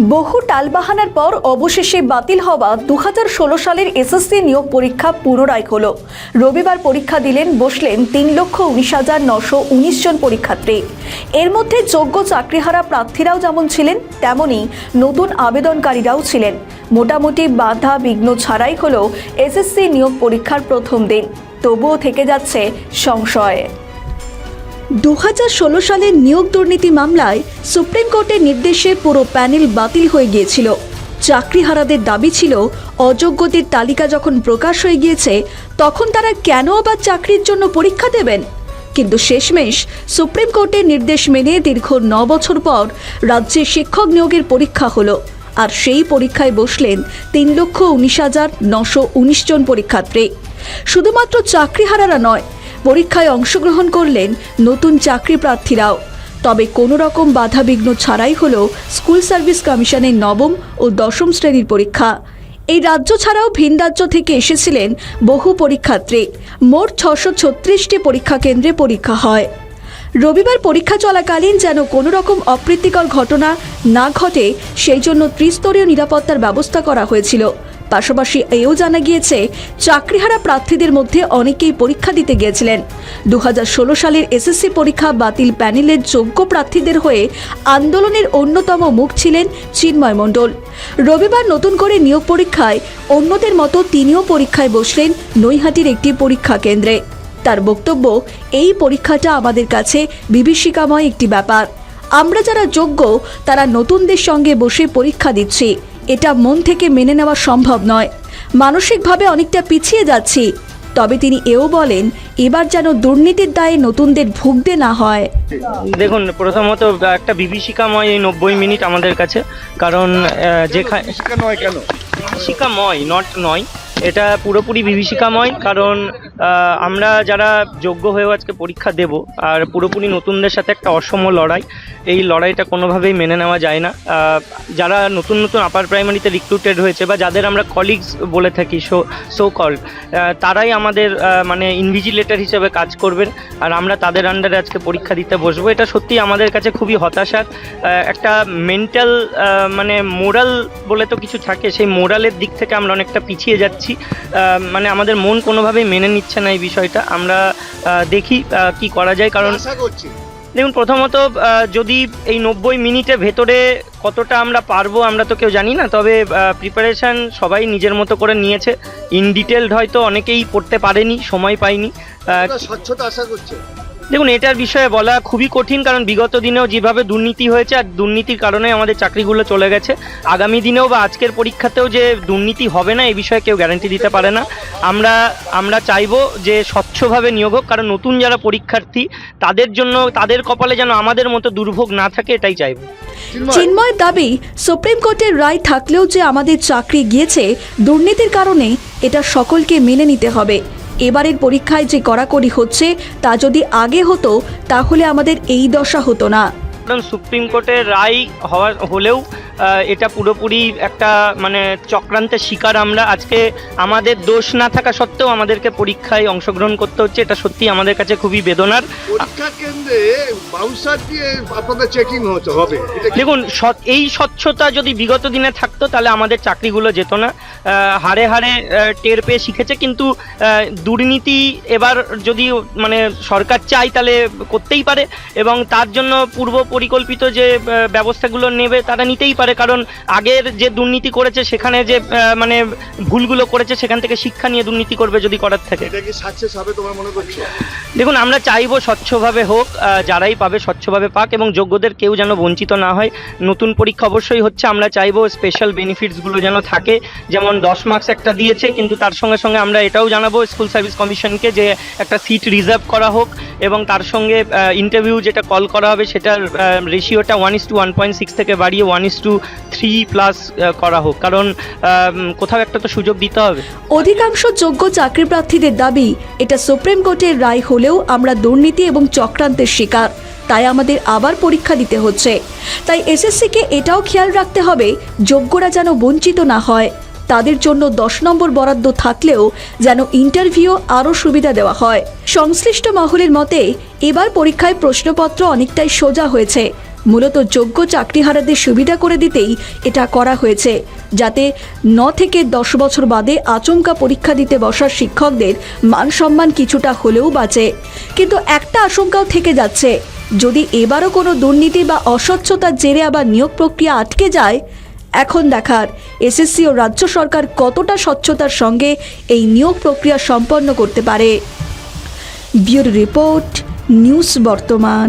বহু টালবাহানার পর অবশেষে বাতিল হওয়া দু হাজার ষোলো সালের এসএসসি নিয়োগ পরীক্ষা পুনরায় হলো। রবিবার পরীক্ষা দিলেন, বসলেন তিন লক্ষ উনিশ হাজার নশো উনিশ জন পরীক্ষার্থী। এর মধ্যে যোগ্য চাকরিহারা প্রার্থীরাও যেমন ছিলেন তেমনই নতুন আবেদনকারীরাও ছিলেন। মোটামুটি বাধা বিঘ্ন ছাড়াই হলো এসএসসি নিয়োগ পরীক্ষার প্রথম দিন। তবুও থেকে যাচ্ছে সংশয়। দু ষোলো সালের নিয়োগ দুর্নীতি মামলায় সুপ্রিম কোর্টের নির্দেশে পুরো প্যানেল বাতিল হয়ে গিয়েছিল। চাকরিহারাদের দাবি ছিল, অযোগ্যদের তালিকা যখন প্রকাশ হয়ে গিয়েছে, তখন তারা কেন আবার চাকরির জন্য পরীক্ষা দেবেন? কিন্তু শেষমেশ সুপ্রিম কোর্টের নির্দেশ মেনে দীর্ঘ ন বছর পর রাজ্যে শিক্ষক নিয়োগের পরীক্ষা হলো। আর সেই পরীক্ষায় বসলেন তিন লক্ষ উনিশ হাজার নশো উনিশ জন পরীক্ষার্থী। শুধুমাত্র চাকরিহারারা নয় পরীক্ষায় অংশগ্রহণ করলেন নতুন চাকরি প্রার্থীরাও। তবে কোনো রকম বাধাবিঘ্ন ছাড়াই হলো স্কুল সার্ভিস কমিশনের নবম ও দশম শ্রেণির পরীক্ষা। এই রাজ্য ছাড়াও ভিন রাজ্য থেকে এসেছিলেন বহু পরীক্ষার্থী। মোট ছশো ছত্রিশটি পরীক্ষা কেন্দ্রে পরীক্ষা হয়। রবিবার পরীক্ষা চলাকালীন যেন কোনো রকম অপ্রীতিকর ঘটনা না ঘটে, সেই জন্য ত্রিস্তরীয় নিরাপত্তার ব্যবস্থা করা হয়েছিল। পাশাপাশি এও জানা গিয়েছে, চাকরিহারা প্রার্থীদের মধ্যে অনেকেই পরীক্ষা দিতে গিয়েছিলেন। দু হাজার ষোলো সালের এসএসসি পরীক্ষা বাতিল প্যানেলের যোগ্য প্রার্থীদের হয়ে আন্দোলনের অন্যতম মুখ ছিলেন চিন্ময় মণ্ডল। রবিবার নতুন করে নিয়োগ পরীক্ষায় অন্যদের মতো তিনিও পরীক্ষায় বসলেন নৈহাটির একটি পরীক্ষা কেন্দ্রে। তার বক্তব্য, এই পরীক্ষাটা আমাদের কাছে বিভীষিকাময় একটি ব্যাপার। আমরা যারা যোগ্য, তারা নতুনদের সঙ্গে বসে পরীক্ষা দিচ্ছি। এটা মন থেকে মেনে নেওয়া সম্ভব নয়। মানসিকভাবে অনেকটা পিছিয়ে যাচ্ছি। তবে তিনি এও বলেন এবার যেন দুর্নীতির দায়ে নতুনদের ভুগতে না হয়। দেখুন প্রথমত একটা বিভীষিকাময় এই নব্বই মিনিট আমাদের কাছে কারণ যেখানে নয় কেন? বিভীষিকাময় নট নয়। এটা পুরোপুরি বিভীষিকাময় কারণ আমরা যারা যোগ্য হয়েও আজকে পরীক্ষা দেব, আর পুরোপুরি নতুনদের সাথে একটা অসম লড়াই, এই লড়াইটা কোনোভাবেই মেনে নেওয়া যায় না। যারা নতুন নতুন আপার প্রাইমারিতে রিক্রুটেড হয়েছে, বা যাদের আমরা কলিগস বলে থাকি সো সো কল্ড তারাই আমাদের মানে ইনভিজিলেটর হিসেবে কাজ করবেন, আর আমরা তাদের আন্ডারে আজকে পরীক্ষা দিতে বসবো। এটা সত্যি আমাদের কাছে খুবই হতাশার একটা মেন্টাল মানে মোরাল বলে তো কিছু থাকে, সেই মোরালের দিক থেকে আমরা অনেকটা পিছিয়ে যাচ্ছি। মানে আমাদের মন কোনোভাবেই মেনে নিচ্ছে না এই বিষয়টা আমরা দেখি কি করা যায় কারণ দেখুন প্রথমত যদি এই নব্বই মিনিটের ভেতরে কতটা আমরা পারব আমরা তো কেউ জানি না তবে প্রিপারেশান সবাই নিজের মতো করে নিয়েছে। ইন ডিটেলড হয়তো অনেকেই পড়তে পারেনি সময় পায়নি। স্বচ্ছতা আশা করছে। দেখুন এটার বিষয়ে বলা খুবই কঠিন কারণ বিগত দিনেও যেভাবে দুর্নীতি হয়েছে আর দুর্নীতির কারণে আমাদের চাকরিগুলো চলে গেছে আগামী দিনেও বা আজকের পরীক্ষাতেও যে দুর্নীতি হবে না এই বিষয়ে কেউ গ্যারান্টি দিতে পারে না। আমরা আমরা চাইব যে স্বচ্ছভাবে নিয়োগ হোক কারণ নতুন যারা পরীক্ষার্থী তাদের জন্য তাদের কপালে যেন আমাদের মতো দুর্ভোগ না থাকে এটাই চাইব। চিন্ময়, চিন্ময় দাবি সুপ্রিম কোর্টের রায় থাকলেও যে আমাদের চাকরি গিয়েছে দুর্নীতির কারণে এটা সকলকে মেনে নিতে হবে। এবারের পরীক্ষায় যে কড়াকড়ি হচ্ছে তা যদি আগে হতো, তাহলে আমাদের এই দশা হতো না। সুপ্রিম কোর্টের রায় হওয়ার হলেও এটা পুরোপুরি একটা মানে চক্রান্তের শিকার আমরা। আজকে আমাদের দোষ না থাকা সত্ত্বেও আমাদেরকে পরীক্ষায় অংশগ্রহণ করতে হচ্ছে। এটা সত্যি আমাদের কাছে খুবই বেদনার। পরীক্ষা কেন্দ্রে বাউসার দিয়ে আপনাদের চেকিং হতে হবে। দেখুন এই স্বচ্ছতা যদি বিগত দিনে থাকতো তাহলে আমাদের চাকরিগুলো যেত না। হারে হারে টের পেয়ে শিখেছে কিন্তু দুর্নীতি এবার যদি মানে সরকার চাই তাহলে করতেই পারে। এবং তার জন্য পূর্ব পরিকল্পিত যে ব্যবস্থাগুলো নেবে তারা নিতেই পারে। কারণ আগের যে দুর্নীতি করেছে সেখানে যে মানে ভুলগুলো করেছে সেখান থেকে শিক্ষা নিয়ে দুর্নীতি করবে যদি করার থাকে। দেখুন আমরা চাইব স্বচ্ছভাবে হোক যারাই পাবে স্বচ্ছভাবে পাক এবং যোগ্যদের কেউ যেন বঞ্চিত না হয়। নতুন পরীক্ষা অবশ্যই হচ্ছে আমরা চাইব স্পেশাল বেনিফিটসগুলো যেন থাকে। যেমন দশ মার্কস একটা দিয়েছে কিন্তু তার সঙ্গে সঙ্গে আমরা এটাও জানাব স্কুল সার্ভিস কমিশনকে যে একটা সিট রিজার্ভ করা হোক এবং তার সঙ্গে ইন্টারভিউ যেটা কল করা হবে সেটার রেশিওটা one is to one point six থেকে বাড়িয়ে one is to three plus করা হোক। কারণ কোথাও একটা তো সুযোগ দিতে হবে। অধিকাংশ যোগ্য চাকরি প্রার্থীদের দাবি, এটা সুপ্রিম কোর্টের রায় হলেও আমরা দুর্নীতি এবং চক্রান্তের শিকার। তাই আমাদের আবার পরীক্ষা দিতে হচ্ছে। তাই এসএসসিকে এটাও খেয়াল রাখতে হবে, যোগ্যরা যেন বঞ্চিত না হয়। তাদের জন্য দশ নম্বর বরাদ্দ থাকলেও যেন ইন্টারভিউ আরও সুবিধা দেওয়া হয়। সংশ্লিষ্ট মহলের মতে, এবার পরীক্ষায় প্রশ্নপত্র অনেকটাই সোজা হয়েছে। মূলত যোগ্য চাকরিহারাদের সুবিধা করে দিতেই এটা করা হয়েছে, যাতে ন থেকে দশ বছর বাদে আচমকা পরীক্ষা দিতে বসার শিক্ষকদের মান সম্মান কিছুটা হলেও বাঁচে। কিন্তু একটা আশঙ্কাও থেকে যাচ্ছে, যদি এবারও কোনো দুর্নীতি বা অস্বচ্ছতার জেরে আবার নিয়োগ প্রক্রিয়া আটকে যায়, এখন দেখার এসএসসি ও রাজ্য সরকার কতটা স্বচ্ছতার সঙ্গে এই নিয়োগ প্রক্রিয়া সম্পন্ন করতে পারে। ব্যুরো রিপোর্ট, নিউজ বর্তমান।